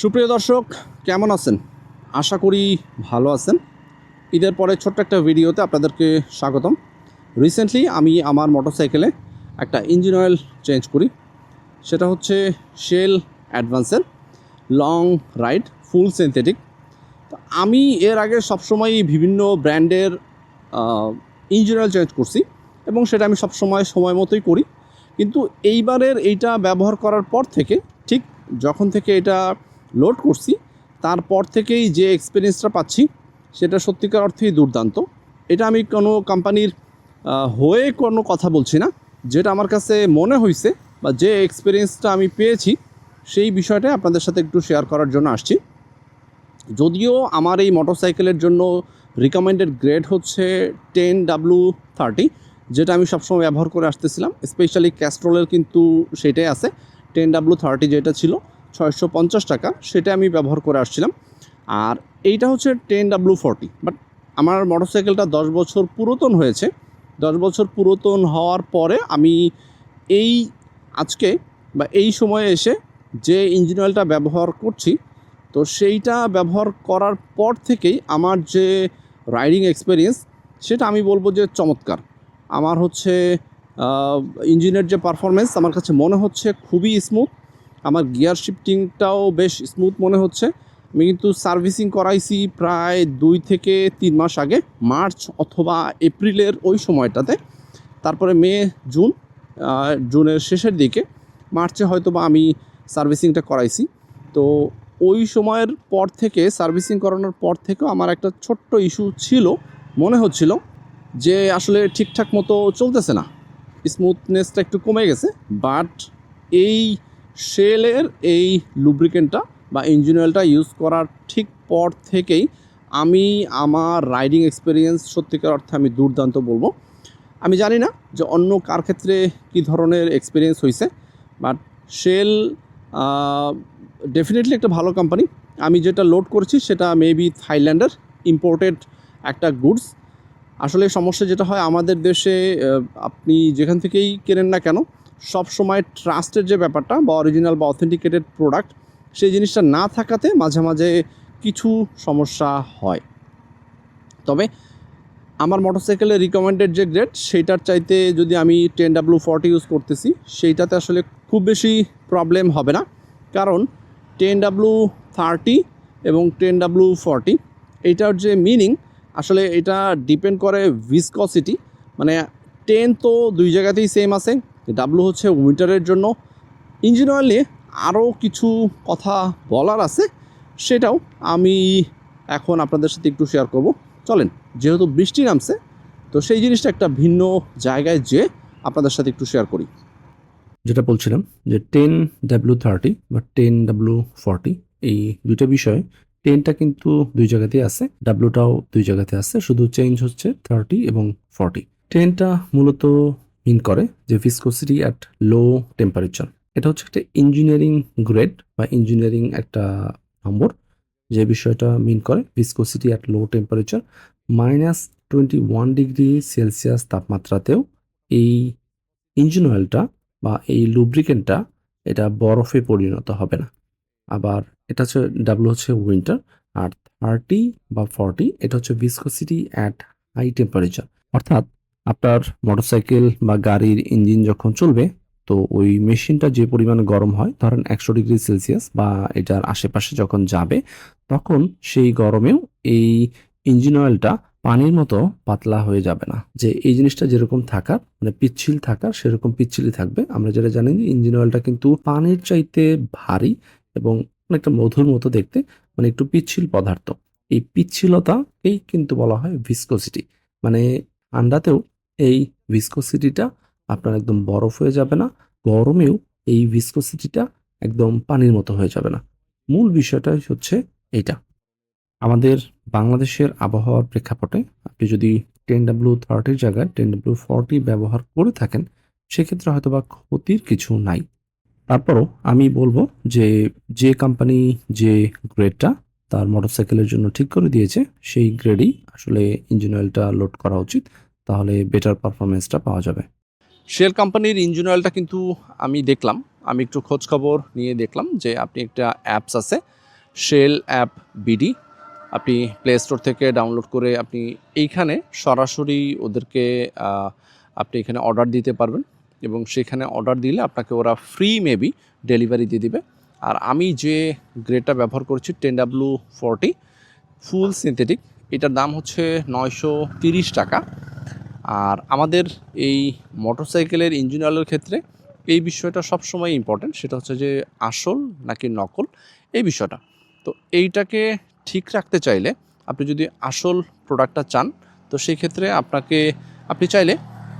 সুপ্রিয় দর্শক, কেমন আছেন? আশা করি ভালো আছেন। ঈদের পরে ছোট্ট একটা ভিডিওতে আপনাদেরকে স্বাগতম। রিসেন্টলি আমি আমার মোটরসাইকেলে একটা ইঞ্জিন অয়েল চেঞ্জ করি। সেটা হচ্ছে শেল অ্যাডভান্সের লং রাইড ফুল সিনথেটিক আমি এর আগে সবসময় বিভিন্ন ব্র্যান্ডের ইঞ্জিন অয়েল চেঞ্জ করছি এবং সেটা আমি সবসময় সময় মতোই করি। কিন্তু এইবারের এইটা ব্যবহার করার পর থেকে, ঠিক যখন থেকে এটা লোড করছি। তারপর থেকেই যে এক্সপিরিয়েন্সটা পাচ্ছি, সেটা সত্যিকার অর্থেই দুর্দান্ত। এটা আমি কোনো কোম্পানির হয়ে কোনো কথা বলছি না। যেটা আমার কাছে মনে হয়েছে বা যে এক্সপিরিয়েন্সটা আমি পেয়েছি, সেই বিষয়টা আপনাদের সাথে একটু শেয়ার করার জন্য আসছি। যদিও আমার এই মোটরসাইকেলের জন্য রিকমেন্ডেড গ্রেড হচ্ছে টেন ডাব্লু থার্টি যেটা আমি সবসময় ব্যবহার করে আসতেছিলাম। স্পেশালি ক্যাস্ট্রোলের কিন্তু সেটাই আছে। টেন ডাব্লু থার্টি যেটা ছিল। ছয়শো পঞ্চাশ টাকা, সেটা আমি ব্যবহার করে আসছিলাম। আর এইটা হচ্ছে টেন ডাব্লু ফর্টি। বাট আমার মোটরসাইকেলটা দশ বছর পুরাতন হয়েছে। দশ বছর পুরাতন হওয়ার পরে আমি এই আজকে বা এই সময়ে এসে যে ইঞ্জিন অয়েলটা ব্যবহার করছি, তো সেইটা ব্যবহার করার পর থেকেই আমার যে রাইডিং এক্সপিরিয়েন্স, সেটা আমি বলব যে চমৎকার। আমার হচ্ছে ইঞ্জিনের যে পারফরমেন্স আমার কাছে মনে হচ্ছে খুবই স্মুথ। আমার গিয়ার শিফটিংটাও বেশ স্মুথ মনে হচ্ছে। আমি কিন্তু সার্ভিসিং করাইছি প্রায় দুই থেকে তিন মাস আগে, মার্চ অথবা এপ্রিলের ওই সময়টাতে। তারপরে মে, জুন জুনের শেষের দিকে, মার্চে হয়তো বা আমি সার্ভিসিংটা করাইছি। তো ওই সময়ের পর থেকে সার্ভিসিং করানোর পর থেকেও আমার একটা ছোট্ট ইস্যু ছিল, মনে হচ্ছিল যে আসলে ঠিকঠাক মতো চলতেছে না। স্মুথনেসটা একটু কমে গেছে বাট এই শেলের এই লুব্রিকেন্টটা বা ইঞ্জিন অয়েলটা ইউজ করার ঠিক পর থেকেই আমি আমার রাইডিং এক্সপিরিয়েন্স সত্যিকার অর্থে আমি দুর্দান্ত বলব। আমি জানি না যে অন্য কার ক্ষেত্রে কী ধরনের এক্সপিরিয়েন্স হয়েছে বাট শেল ডেফিনেটলি একটা ভালো কোম্পানি আমি যেটা লোড করছি সেটা মেবি থাইল্যান্ডের ইম্পোর্টেড একটা গুডস আসলে সমস্যা যেটা হয় আমাদের দেশে আপনি যেখান থেকেই কেনেন না কেন সব সময় ট্রাস্টের যে ব্যাপারটা বা অরিজিনাল বা অথেন্টিকেটেড প্রোডাক্ট সেই জিনিসটা না থাকাতে মাঝে মাঝে কিছু সমস্যা হয়। তবে আমার মোটরসাইকেলের রিকমেন্ডেড যে গ্রেড সেইটার চাইতে যদি আমি টেন ডাব্লু ফর্টি ইউজ করতেছি, সেইটাতে আসলে খুব বেশি প্রবলেম হবে না। কারণ টেন ডাব্লু থার্টি এবং টেন ডাব্লু ফর্টি এইটার যে মিনিং আসলে এটা ডিপেন্ড করে ভিসকসিটি মানে টেন তো দুই জায়গাতেই সেম আছে ডাব্লু হচ্ছে উইন্টারের জন্য। ইঞ্জিন অয়েল নিয়ে আরও কিছু কথা বলার আছে, সেটাও আমি এখন আপনাদের সাথে একটু শেয়ার করব। চলেন, যেহেতু বৃষ্টি নামছে, তো সেই জিনিসটা একটা ভিন্ন জায়গায় যে আপনাদের সাথে একটু শেয়ার করি। যেটা বলছিলাম যে টেন ডাব্লিউ থার্টি বা টেন ডাব্লিউ ফর্টি এই দুইটা বিষয় টেনটা কিন্তু দুই জায়গাতেই আছে ডাব্লুটাও দুই জায়গাতে আছে, শুধু চেঞ্জ হচ্ছে থার্টি এবং ফর্টি টেনটা মূলত মিন করে যে ভিসকোসিটি অ্যাট লো টেম্পারেচার এটা হচ্ছে একটা ইঞ্জিনিয়ারিং গ্রেড বা ইঞ্জিনিয়ারিং একটা নম্বর যে বিষয়টা মিন করে viscosity at low temperature minus twenty one degree Celsius তাপমাত্রাতেও এই ইঞ্জিন অয়েলটা বা এই লুব্রিকেন্টটা এটা বরফে পরিণত হবে না। আবার এটা হচ্ছে ডাব্লু হচ্ছে উইন্টার আর থার্টি বা ফর্টি এটা হচ্ছে ভিসকোসিটি অ্যাট হাই টেম্পারেচার অর্থাৎ আপনার মোটরসাইকেল বা গাড়ির ইঞ্জিন যখন চলবে, তো ওই মেশিনটা যে পরিমাণ গরম হয়, ধরেন একশো ডিগ্রি সেলসিয়াস বা এটার আশেপাশে যখন যাবে, তখন সেই গরমেও এই ইঞ্জিন অয়েলটা পানির মতো পাতলা হয়ে যাবে না। যে এই জিনিসটা যেরকম থাকার মানে পিচ্ছিল থাকার, সেরকম পিচ্ছিলই থাকবে। আমরা যেটা জানি যে ইঞ্জিন অয়েলটা কিন্তু পানির চাইতে ভারী এবং অনেকটা মধুর মতো দেখতে মানে একটু পিচ্ছিল পদার্থ। এই পিচ্ছিলতাকেই কিন্তু বলা হয় ভিসকোসিটি মানে ঠান্ডাতেও এই ভিসকোসিটিটা আপনার একদম বরফ হয়ে যাবে না, গরমেও এই ভিসকোসিটিটা একদম পানির মতো হয়ে যাবে না। মূল বিষয়টা হচ্ছে এইটা আমাদের বাংলাদেশের আবহাওয়ার প্রেক্ষাপটে আপনি যদি টেন ডাব্লু থার্টির জায়গায় টেন ডাব্লু ফর্টি ব্যবহার করে থাকেন, সেক্ষেত্রে হয়তো বা ক্ষতির কিছু নাই। তারপরও আমি বলব যে যে কোম্পানি যে গ্রেডটা তার মোটরসাইকেলের জন্য ঠিক করে দিয়েছে, সেই গ্রেডই আসলে ইঞ্জিন অয়েলটা লোড করা উচিত। তাহলে বেটার পারফরমেন্সটা পাওয়া যাবে। শেল কোম্পানির ইঞ্জিন অয়েলটা কিন্তু আমি দেখলাম। আমি একটু খোঁজ খবর নিয়ে দেখলাম যে আপনি একটা অ্যাপস আছে শেল অ্যাপ বিডি আপনি প্লে স্টোর থেকে ডাউনলোড করে আপনি এইখানে সরাসরি ওদেরকে আপনি এখানে অর্ডার দিতে পারবেন এবং সেখানে অর্ডার দিলে আপনাকে ওরা ফ্রি মেবি ডেলিভারি দিয়ে দিবে। আর আমি যে গ্রেডটা ব্যবহার করছি ten W forty full synthetic এটার দাম হচ্ছে নয়শো তিরিশ টাকা। আর আমাদের এই মোটরসাইকেলের ইঞ্জিন অয়েলের ক্ষেত্রে এই বিষয়টা সবসময় ইম্পর্টেন্ট সেটা হচ্ছে যে আসল নাকি নকল, এই বিষয়টা। তো এইটাকে ঠিক রাখতে চাইলে আপনি যদি আসল প্রোডাক্টটা চান, তো সেই ক্ষেত্রে আপনাকে, আপনি চাইলে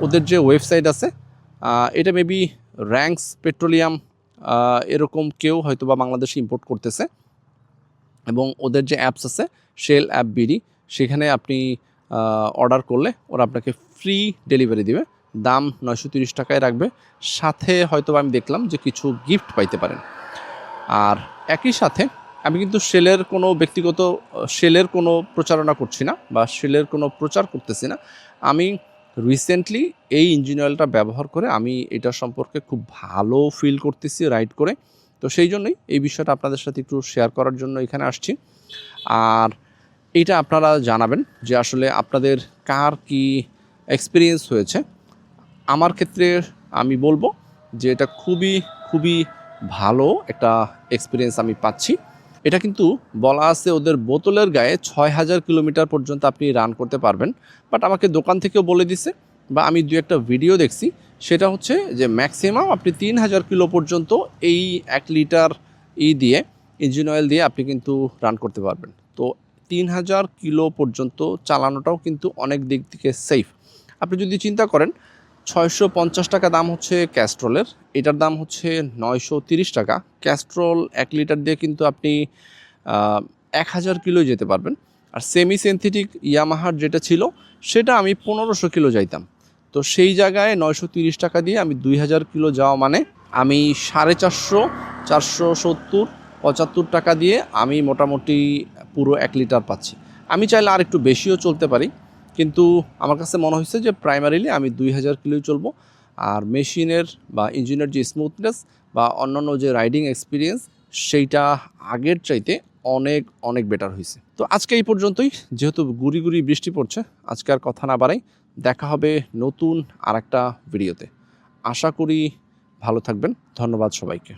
ওদের যে ওয়েবসাইট আছে এটা মেবি র্যাঙ্কস পেট্রোলিয়াম এরকম কেউ হয়তো বা বাংলাদেশে ইম্পোর্ট করতেছে এবং ওদের যে অ্যাপস আছে শেল অ্যাপ বিডি সেখানে আপনি অর্ডার করলে ওরা আপনাকে ফ্রি ডেলিভারি দিবে। দাম নয়শো তিরিশ টাকায় রাখবে। সাথে হয়তো আমি দেখলাম যে কিছু গিফট পাইতে পারেন। আর একই সাথে আমি কিন্তু সেলের কোনো ব্যক্তিগত, সেলের কোনো প্রচারণা করছি না বা সেলের কোনো প্রচার করতেছি না। আমি রিসেন্টলি এই ইঞ্জিন অয়েলটা ব্যবহার করে আমি এটা সম্পর্কে খুব ভালো ফিল করতেছি রাইড করে। তো সেই জন্যই এই বিষয়টা আপনাদের সাথে একটু শেয়ার করার জন্য এখানে আসছি। আর এটা আপনারা জানাবেন যে আসলে আপনাদের কার কি এক্সপিরিয়েন্স হয়েছে। আমার ক্ষেত্রে আমি বলব যে এটা খুবই খুবই ভালো একটা এক্সপিরিয়েন্স আমি পাচ্ছি। এটা কিন্তু বলা আছে ওদের বোতলের গায়ে ছয় হাজার কিলোমিটার পর্যন্ত আপনি রান করতে পারবেন। বাট আমাকে দোকান থেকেও বলে দিছে বা আমি দু একটা ভিডিও দেখছি। সেটা হচ্ছে যে ম্যাক্সিমাম আপনি তিন হাজার কিলো পর্যন্ত এই এক লিটার ই দিয়ে ইঞ্জিন অয়েল দিয়ে আপনি কিন্তু রান করতে পারবেন। তো তিন হাজার কিলো পর্যন্ত চালানোটাও কিন্তু অনেক দিক থেকে সেফ আপনি যদি চিন্তা করেন, ছয়শো পঞ্চাশ টাকা দাম হচ্ছে ক্যাস্ট্রলের, এটার দাম হচ্ছে নয়শো তিরিশ টাকা। ক্যাস্ট্রল এক লিটার দিয়ে কিন্তু আপনি এক হাজার কিলো যেতে পারবেন। আর সেমি সিনথেটিক ইয়ামাহার যেটা ছিল, সেটা আমি পনেরোশো কিলো যাইতাম। তো সেই জায়গায় নয়শো তিরিশ টাকা দিয়ে আমি দুই হাজার কিলো যাওয়া মানে আমি সাড়ে চারশো চারশো সত্তর, পঁচাত্তর টাকা দিয়ে আমি মোটামুটি পুরো এক লিটার পাচ্ছি। আমি চাইলে আর একটু বেশিও চলতে পারি, কিন্তু আমার কাছে মনে হয়েছে যে প্রাইমারিলি আমি দুই হাজার কিলোই চলবো। আর মেশিনের বা ইঞ্জিনের যে স্মুথনেস বা অন্যান্য যে রাইডিং এক্সপিরিয়েন্স সেইটা আগের চাইতে অনেক অনেক বেটার হয়েছে। তো আজকে এই পর্যন্তই। যেহেতু গুড়ি গুড়ি বৃষ্টি পড়ছে, আজকে আর কথা না বাড়াই, দেখা হবে নতুন আর একটা ভিডিওতে আশা করি ভালো থাকবেন। ধন্যবাদ সবাইকে।